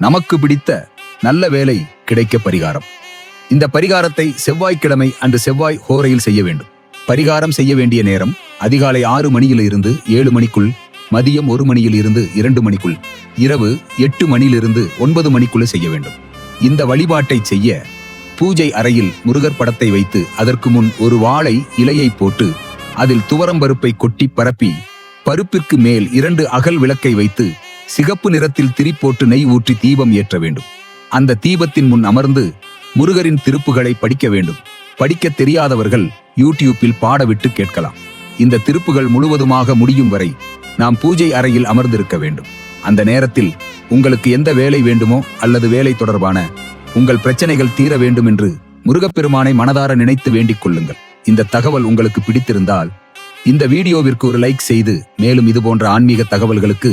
நமக்கு பிடித்த நல்ல வேலை கிடைக்க பரிகாரம். இந்த பரிகாரத்தை செவ்வாய்க்கிழமை அன்று செவ்வாய் ஹோரையில் செய்ய வேண்டும். பரிகாரம் செய்ய வேண்டிய நேரம் அதிகாலை ஆறு மணியில் இருந்து ஏழு மணிக்குள் மதியம் ஒரு மணியில் இருந்து இரண்டு மணிக்குள் இரவு எட்டு மணியிலிருந்து ஒன்பது மணிக்குள் செய்ய வேண்டும். இந்த வழிபாட்டை செய்ய பூஜை அறையில் முருகர் படத்தை வைத்து அதற்கு முன் ஒரு வாழை இலையை போட்டு அதில் துவரம்பருப்பை கொட்டி பரப்பி பருப்பிற்கு மேல் இரண்டு அகல் விளக்கை வைத்து சிகப்பு நிறத்தில் திரிப்போட்டு நெய் ஊற்றி தீபம் ஏற்ற வேண்டும். அந்த தீபத்தின் முன் அமர்ந்து முருகரின் திருப்புகளை படிக்க வேண்டும். படிக்க தெரியாதவர்கள் யூடியூப்பில் பாடவிட்டு கேட்கலாம். இந்த திருப்புகள் முழுவதுமாக முடியும் வரை நாம் பூஜை அறையில் அமர்ந்திருக்க வேண்டும். அந்த நேரத்தில் உங்களுக்கு எந்த வேலை வேண்டுமோ அல்லது வேலை தொடர்பான உங்கள் பிரச்சனைகள் தீர வேண்டும் என்று முருகப்பெருமானை மனதார நினைத்து வேண்டிக் கொள்ளுங்கள். இந்த தகவல் உங்களுக்கு பிடித்திருந்தால் இந்த வீடியோவிற்கு ஒரு லைக் செய்து மேலும் இதுபோன்ற ஆன்மீக தகவல்களுக்கு